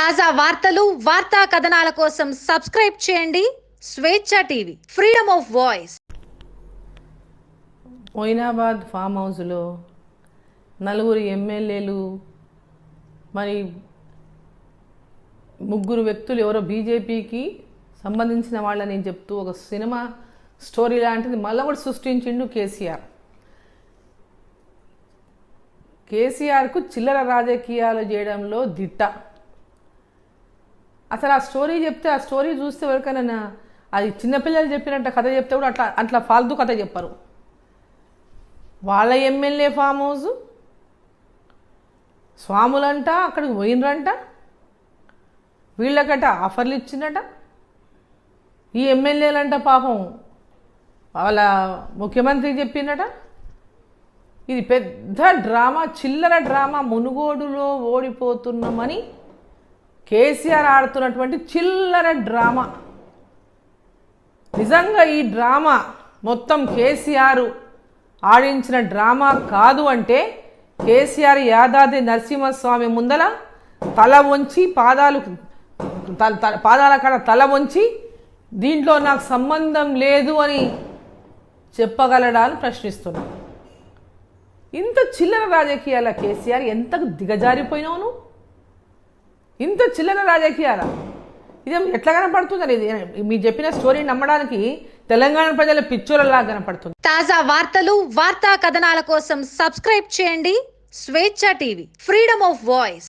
తాజా వార్తలు వార్తా కథనాల కోసం సబ్స్క్రైబ్ చేయండి. Swecha TV freedom of voice. Moinabad farm హౌస్లో నలుగురు ఎమ్మెల్యేలు మరి ముగ్గురు వ్యక్తులు ఎవరో బీజేపీకి సంబంధించిన వాళ్ళని చెప్తూ ఒక సినిమా స్టోరీ లాంటిది మళ్ళీ కూడా సృష్టించిండు కేసీఆర్. కేసీఆర్కు చిల్లర రాజకీయాలు చేయడంలో దిట్ట. అసలు ఆ స్టోరీ చెప్తే ఆ స్టోరీ చూస్తే ఎవరికైనా అది చిన్నపిల్లలు చెప్పినట్ట కథ చెప్తే కూడా అట్లా అట్లా ఫాల్తూ కథ చెప్పరు. వాళ్ళ ఎమ్మెల్యే ఫామ్ హౌస్ స్వాములంట అక్కడికి పోయినరంట. వీళ్ళకట ఆఫర్లు ఇచ్చిందట. ఈ ఎమ్మెల్యేలంట పాపం వాళ్ళ ముఖ్యమంత్రి చెప్పిందట ఇది పెద్ద డ్రామా చిల్లర డ్రామా. మునుగోడులో ఓడిపోతున్నామని కేసీఆర్ ఆడుతున్నటువంటి చిల్లర డ్రామా. నిజంగా ఈ డ్రామా మొత్తం కేసీఆర్ ఆడించిన డ్రామా కాదు అంటే కేసీఆర్ యాదాద్రి నరసింహస్వామి ముందల తల వంచి పాదాలు పాదాల కాడ తల వంచి దీంట్లో నాకు సంబంధం లేదు అని చెప్పగలడా అని ప్రశ్నిస్తున్నాను ఇంత చిల్లర రాజకీయాల కేసీఆర్ ఎంత దిగజారిపోయినావు నువ్వు ఇంత చిల్లర రాజకీయాల? ఇది ఎట్లా కనపడుతుంది ఇది మీరు చెప్పిన స్టోరీ నమ్మడానికి తెలంగాణ ప్రజల పిచ్చోళ్ళలా కనపడుతుంది. తాజా వార్తలు వార్తా కథనాల కోసం సబ్స్క్రైబ్ చేయండి Swecha TV. Freedom of voice